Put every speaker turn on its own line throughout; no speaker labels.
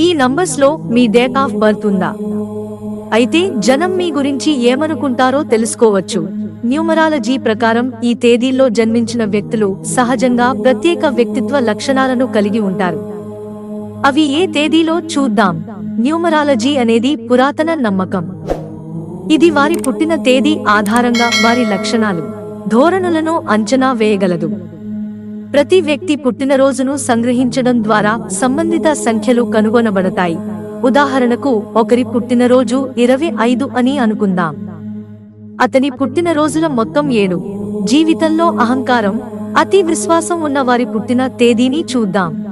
ఈ నంబర్స్లో మీ డేట్ ఆఫ్ బర్త్ ఉందా? అయితే జనం మీ గురించి ఏమనుకుంటారో తెలుసుకోవచ్చు. న్యూమరాలజీ ప్రకారం ఈ తేదీల్లో జన్మించిన వ్యక్తులు సహజంగా ప్రత్యేక వ్యక్తిత్వ లక్షణాలను కలిగి ఉంటారు. అవి ఏ తేదీలో చూద్దాం? న్యూమరాలజీ అనేది పురాతన నమ్మకం. ఇది వారి పుట్టిన తేదీ ఆధారంగా వారి లక్షణాలు ధోరణులను అంచనా వేయగలదు. ప్రతి వ్యక్తి పుట్టినరోజును సంగ్రహించడం ద్వారా సంబంధిత సంఖ్యలు కనుగొనబడతాయి. ఉదాహరణకు ఒకరి పుట్టినరోజు ఇరవై ఐదు అని అనుకుందాం. అతని పుట్టినరోజుల మొత్తం ఏడు. జీవితంలో అహంకారం అతి విశ్వాసం ఉన్న వారి పుట్టిన తేదీని చూద్దాం.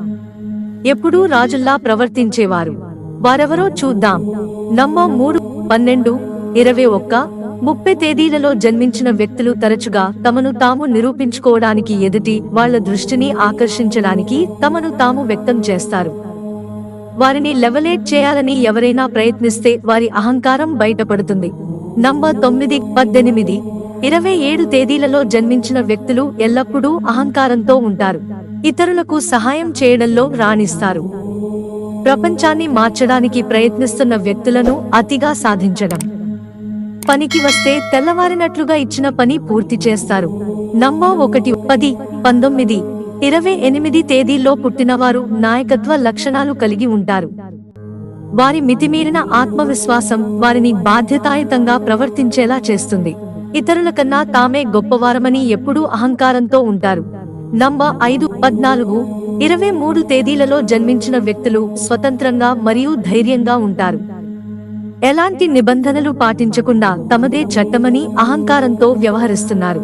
ఎప్పుడూ రాజుల్లా ప్రవర్తించేవారు. వారెవరో చూద్దాం. నమ్మ మూడు పన్నెండు ఇరవై ఒక్క ముప్పై తేదీలలో జన్మించిన వ్యక్తులు తరచుగా తమను తాము నిరూపించుకోవడానికి ఎదుటి వాళ్ళ దృష్టిని ఆకర్షించడానికి తమను తాము వ్యక్తం చేస్తారు. వారిని లెవలేట్ చేయాలని ఎవరైనా ప్రయత్నిస్తే వారి అహంకారం బయటపడుతుంది. నంబర్ తొమ్మిది పద్దెనిమిది ఇరవై ఏడు తేదీలలో జన్మించిన వ్యక్తులు ఎల్లప్పుడూ అహంకారంతో ఉంటారు. ఇతరులకు సహాయం చేయడంలో రాణిస్తారు. ప్రపంచాన్ని మార్చడానికి ప్రయత్నిస్తున్న వ్యక్తులను అతిగా సాధించడం. పనికి వస్తే తెల్లవారినట్లుగా ఇచ్చిన పని పూర్తి చేస్తారు. నంబర్ ఒకటి పది పంతొమ్మిది ఇరవై ఎనిమిది తేదీల్లో పుట్టినవారు నాయకత్వ లక్షణాలు కలిగి ఉంటారు. వారి మితిమీరిన ఆత్మవిశ్వాసం వారిని బాధ్యతాయుతంగా ప్రవర్తించేలా చేస్తుంది. ఇతరుల కన్నా తామే గొప్పవారమని ఎప్పుడూ అహంకారంతో ఉంటారు. నంబర్ ఐదు పద్నాలుగు ఇరవై మూడు తేదీలలో జన్మించిన వ్యక్తులు స్వతంత్రంగా మరియు ధైర్యంగా ఉంటారు. ఎలాంటి నిబంధనలు పాటించకుండా తమదే చట్టమని అహంకారంతో వ్యవహరిస్తున్నారు.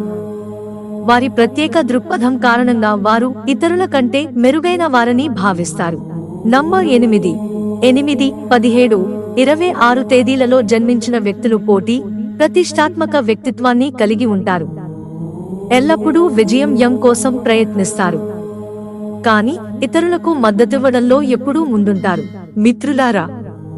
వారి ప్రత్యేక దృక్పథం కారణంగా వారు ఇతరుల కంటే మెరుగైన వారని భావిస్తారు. నంబర్ ఎనిమిది. ఎనిమిది పదిహేడు ఇరవై ఆరు తేదీలలో జన్మించిన వ్యక్తులు పోటీ ప్రతిష్టాత్మక వ్యక్తిత్వాన్ని కలిగి ఉంటారు. ఎల్లప్పుడూ విజయం యం కోసం ప్రయత్నిస్తారు. కానీ ఇతరులకు మద్దతివ్వడంలో ఎప్పుడూ ముందుంటారు. మిత్రులారా